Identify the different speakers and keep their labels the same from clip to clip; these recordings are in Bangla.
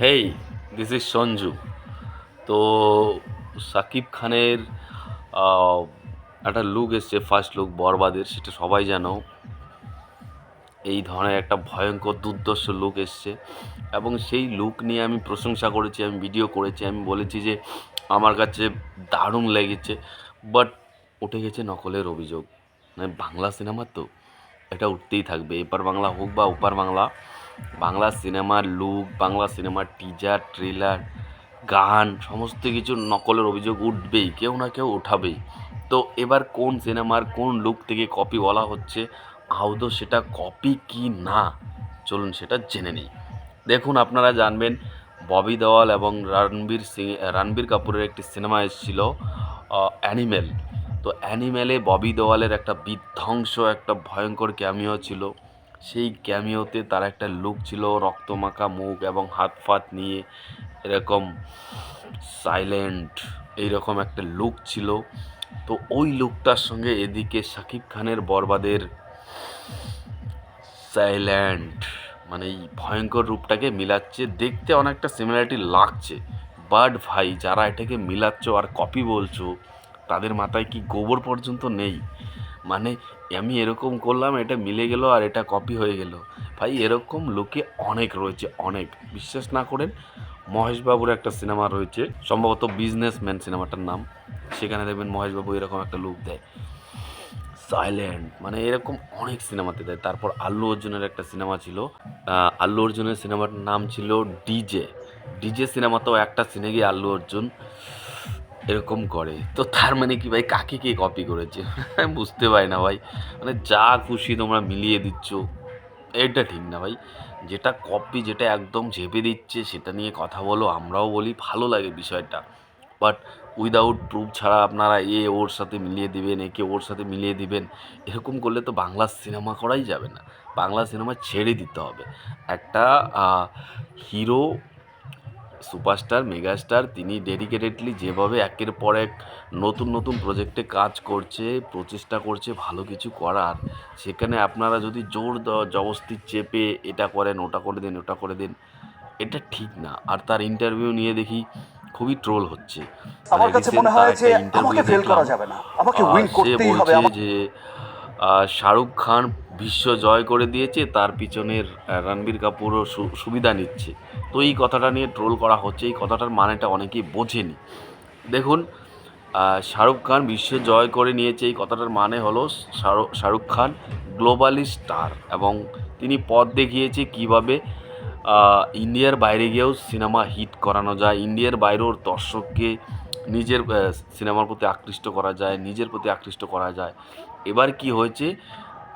Speaker 1: Hey this is Sanju. তো সাকিব খানের একটা লুক এসছে ফার্স্ট লুক বরবাদের, সেটা সবাই জানো। এই ধরনের একটা ভয়ঙ্কর, দুর্দর্শ লুক এসছে। এবং সেই লুক নিয়ে আমি প্রশংসা করেছি, আমি ভিডিও করেছি, আমি বলেছি যে আমার কাছে দারুণ লেগেছে। বাট উঠে গেছে নকলের অভিযোগ। মানে বাংলা সিনেমা তো এটা উঠতেই থাকবে, এপার বাংলা হোক বা ওপার বাংলা। বাংলা সিনেমার লুক বাংলা সিনেমার টিজার ট্রেলার গান, সমস্ত কিছু নকলের অভিযোগ উঠবেই, কেউ না কেউ উঠাবেই। তো এবার কোন সিনেমার কোন লুক থেকে কপি বলা হচ্ছে, আদৌ সেটা কপি কি না? চলুন সেটা জেনে নিই। দেখুন, আপনারা জানবেন, ববি দেওয়াল এবং রণবীর সিং, রণবীর কাপুরের একটি সিনেমা এসেছিল অ্যানিমেল। তো অ্যানিমেলে ববি দেওয়ালের একটা বিধ্বংস, একটা ভয়ঙ্কর ক্যামিও ছিল। সেই ক্যামিওতে তার একটা লুক ছিল, রক্তমাখা মুখ এবং হাত ফাত নিয়ে এরকম সাইলেন্ট এইরকম একটা লুক ছিল। তো ওই লুকটার সঙ্গে এদিকে শাকিব খানের বরবাদের সাইল্যান্ড মানে এই ভয়ঙ্কর রূপটাকে মিলাচ্ছে। দেখতে অনেকটা সিমিলারিটি লাগছে। বাট ভাই, যারা এটাকে মিলাচ্ছ আর কপি বলছো তাদের মাথায় কি গোবর পর্যন্ত নেই? মানে আমি এরকম করলাম, এটা মিলে গেল আর এটা কপি হয়ে গেল। ভাই, এরকম লোকে অনেক রয়েছে, অনেক। বিশ্বাস না করেন, মহেশবাবুর একটা সিনেমা রয়েছে, সম্ভবত বিজনেসম্যান সিনেমাটার নাম। সেখানে দেখবেন মহেশবাবু এরকম একটা লুক দেয়। সাইলেন্ট মানে এরকম অনেক সিনেমাতে দেয়। তারপর আল্লু অর্জুনের একটা সিনেমা ছিল। আল্লু অর্জুনের সিনেমাটার নাম ছিল ডিজে ডিজে সিনেমাতেও একটা সিনে গিয়ে আল্লু অর্জুন এরকম করে। তো তার মানে কি ভাই? কাকে কে কপি করেছে? আমি বুঝতে পারি না ভাই। মানে যা খুশি তোমরা মিলিয়ে দিচ্ছ। এটা ঠিক না ভাই। যেটা কপি যেটা একদম চেপে দিচ্ছে, সেটা নিয়ে কথা বলো, আমরাও বলি, ভালো লাগে বিষয়টা। বাট উইদাউট প্রুফ ছাড়া আপনারা এ ওর সাথে মিলিয়ে দিবেন একে ওর সাথে মিলিয়ে দিবেন, এরকম করলে তো বাংলা সিনেমা করাই যাবে না। বাংলা সিনেমা ছেড়ে দিতে হবে। একটা হিরো সুপারস্টার মেগাস্টার তিনি ডেডিকেটেডলি যেভাবে একের পর এক নতুন নতুন প্রজেক্টে কাজ করছে প্রচেষ্টা করছে ভালো কিছু করার সেখানে আপনারা যদি জোর জবস্তি চেপে এটা করেন ওটা করে দিন ওটা করে দিন এটা ঠিক না। আর তার ইন্টারভিউ নিয়ে দেখি খুবই ট্রোল হচ্ছে।
Speaker 2: আমার কাছে মনে হয় যে আমাকে ফেল করা যাবে না। আমাকে উইন
Speaker 1: সে
Speaker 2: করতেই হবে।
Speaker 1: বলছে যে শাহরুখ খান বিশ্ব জয় করে দিয়েছে তার পিছনের রণবীর কাপুরও সু- সুবিধা নিচ্ছে। তো এই কথাটা নিয়ে ট্রোল করা হচ্ছে, এই কথাটার মানেটা অনেকেই বোঝেনি। দেখুন শাহরুখ খান বিশ্ব জয় করে নিয়েছে, এই কথাটার মানে হলো শাহরুখ খান গ্লোবালি স্টার এবং তিনি পথ দেখিয়েছে কীভাবে ইন্ডিয়ার বাইরে গিয়েও সিনেমা হিট করানো যায়, ইন্ডিয়ার বাইরেও দর্শককে নিজের সিনেমার প্রতি আকৃষ্ট করা যায়, নিজের প্রতি আকৃষ্ট করা যায়। এবার কি হয়েছে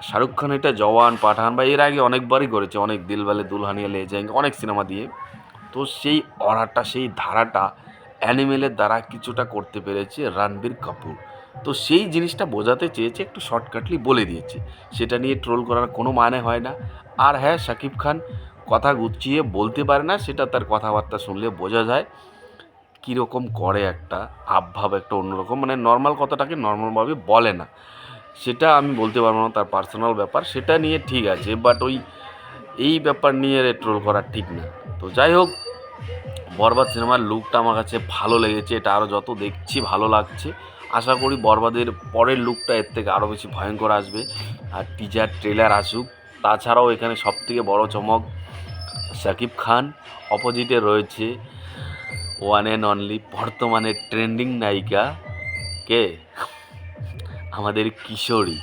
Speaker 1: শাহরুখ খান এটা জওয়ান, পাঠান, বা এর আগে অনেকবারই করেছে, অনেক দিলবালে দুলহানিয়া, লে যায়েঙ্গে অনেক সিনেমা দিয়ে। তো সেই অরাটা সেই ধারাটা অ্যানিমেলের দ্বারা কিছুটা করতে পেরেছে রণবীর কাপুর। তো সেই জিনিসটা বোঝাতে চেয়েছে, একটু শর্টকাটলি বলে দিয়েছে। সেটা নিয়ে ট্রোল করার কোনো মানে হয় না। আর হ্যাঁ শাকিব খান কথা গুছিয়ে বলতে পারে না, সেটা তার কথাবার্তা শুনলে বোঝা যায়। কীরকম করে একটা আবভাব, একটা অন্যরকম মানে নর্মাল কথাটাকে নর্মালভাবে বলে না। সেটা আমি বলতে পারব না, তার পার্সোনাল ব্যাপার, সেটা নিয়ে ঠিক আছে বাট ওই, এই ব্যাপার নিয়ে ট্রোল করা ঠিক না। তো যাই হোক, বরবাদ সিনেমার লুকটা আমার কাছে ভালো লেগেছে, এটা আরও যত দেখছি ভালো লাগছে। আশা করি বরবাদের পরের লুকটা এর থেকে আরও বেশি ভয়ঙ্কর আসবে, আর টিজার ট্রেলার আসুক। তাছাড়াও এখানে সবথেকে বড় চমক শাকিব খান অপোজিটে রয়েছে ওয়ান অ্যান্ড অনলি বর্তমানে ট্রেন্ডিং নায়িকা। কে? আমাদের কিশোরী।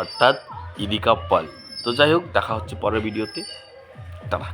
Speaker 1: অর্থাৎ ইদিকাপ্পাল তো যাই হোক দেখা হচ্ছে পরের ভিডিওতে। তারা